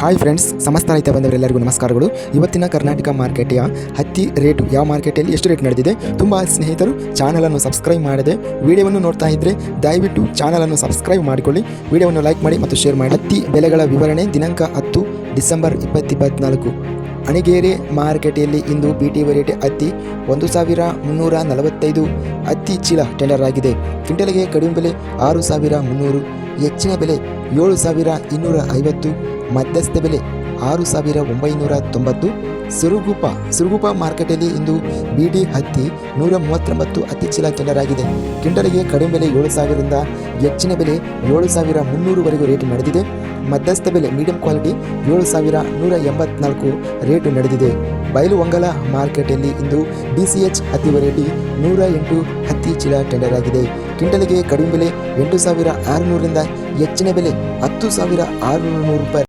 Hi friends ಸಮಸ್ತ ರೈತ ಬಂದವರೆಲ್ಲರಿಗೂ ನಮಸ್ಕಾರಗಳು. ಇವತ್ತಿನ ಕರ್ನಾಟಕ ಮಾರ್ಕೆಟಿಯ ಹತ್ತಿ ರೇಟು ಯಾವ ಮಾರ್ಕೆಟಲ್ಲಿ ಎಷ್ಟು ರೇಟ್ ನಡೆದಿದೆ ತುಂಬ ಸ್ನೇಹಿತರು ಚಾನಲನ್ನು ಸಬ್ಸ್ಕ್ರೈಬ್ ಮಾಡದೆ ವಿಡಿಯೋವನ್ನು ನೋಡ್ತಾ ಇದ್ದರೆ ದಯವಿಟ್ಟು ಚಾನಲನ್ನು ಸಬ್ಸ್ಕ್ರೈಬ್ ಮಾಡಿಕೊಳ್ಳಿ. ವಿಡಿಯೋವನ್ನು ಲೈಕ್ ಮಾಡಿ ಮತ್ತು ಶೇರ್ ಮಾಡಿ. ಹತ್ತಿ ಬೆಲೆಗಳ ವಿವರಣೆ ದಿನಾಂಕ ಹತ್ತು ಡಿಸೆಂಬರ್ ಇಪ್ಪತ್ತಿಪ್ಪತ್ನಾಲ್ಕು. ಅಣಿಗೇರಿ ಮಾರುಕಟ್ಟೆಯಲ್ಲಿ ಇಂದು ಬಿ ಟಿ ವೆರೈಟಿ ಹತ್ತಿ ಒಂದು ಸಾವಿರ ಮುನ್ನೂರ ನಲವತ್ತೈದು ಹತ್ತಿ ಚೀಲ ಟೆಂಡರ್ ಆಗಿದೆ. ಕ್ವಿಂಟಲ್ಗೆ ಕಡಿಮೆ ಬೆಲೆ ಆರು ಸಾವಿರ ಮುನ್ನೂರು, ಹೆಚ್ಚಿನ ಬೆಲೆ ಏಳು ಸಾವಿರ ಇನ್ನೂರ ಐವತ್ತು ಮಧ್ಯಸ್ಥ ಬೆಲೆ ಆರು ಸಾವಿರ ಒಂಬೈನೂರ ತೊಂಬತ್ತು. ಸುರುಗುಪ ಸುರುಗುಪ ಮಾರ್ಕೆಟಲ್ಲಿ ಇಂದು ಬಿಡಿ ಹತ್ತಿ ನೂರ ಮೂವತ್ತೊಂಬತ್ತು ಅತಿ ಚೀಲ ಕಿಂಡರಾಗಿದೆ. ಆಗಿದೆ ಕ್ವಿಂಟಲ್ಗೆ ಕಡಿಮೆ ಬೆಲೆ ಏಳು ಸಾವಿರದಿಂದ ಹೆಚ್ಚಿನ ಬೆಲೆ ಏಳು ಸಾವಿರ ಮುನ್ನೂರುವರೆಗೂ ರೇಟ್ ನಡೆದಿದೆ. ಮಧ್ಯಸ್ಥ ಬೆಲೆ ಮೀಡಿಯಂ ಕ್ವಾಲಿಟಿ ಏಳು ಸಾವಿರ ನೂರ ಎಂಬತ್ನಾಲ್ಕು ರೇಟು ನಡೆದಿದೆ. ಬಯಲು ಒಂಗಲ ಮಾರ್ಕೆಟಲ್ಲಿ ಇಂದು ಡಿ ಸಿ ಎಚ್ ಹತ್ತಿ ವೆರೈಟಿ ನೂರ ಎಂಟು ಹತ್ತಿ ಚೀಲ ಟೆಂಡರ್ ಆಗಿದೆ ಕಿಂಟಲಿಗೆ ಕಡಿಮೆ ಬೆಲೆ ಎಂಟು ಸಾವಿರ ಆರುನೂರರಿಂದ ಹೆಚ್ಚಿನ ಬೆಲೆ ಹತ್ತು ಸಾವಿರ ಆರುನೂರು ರೂಪಾಯಿ.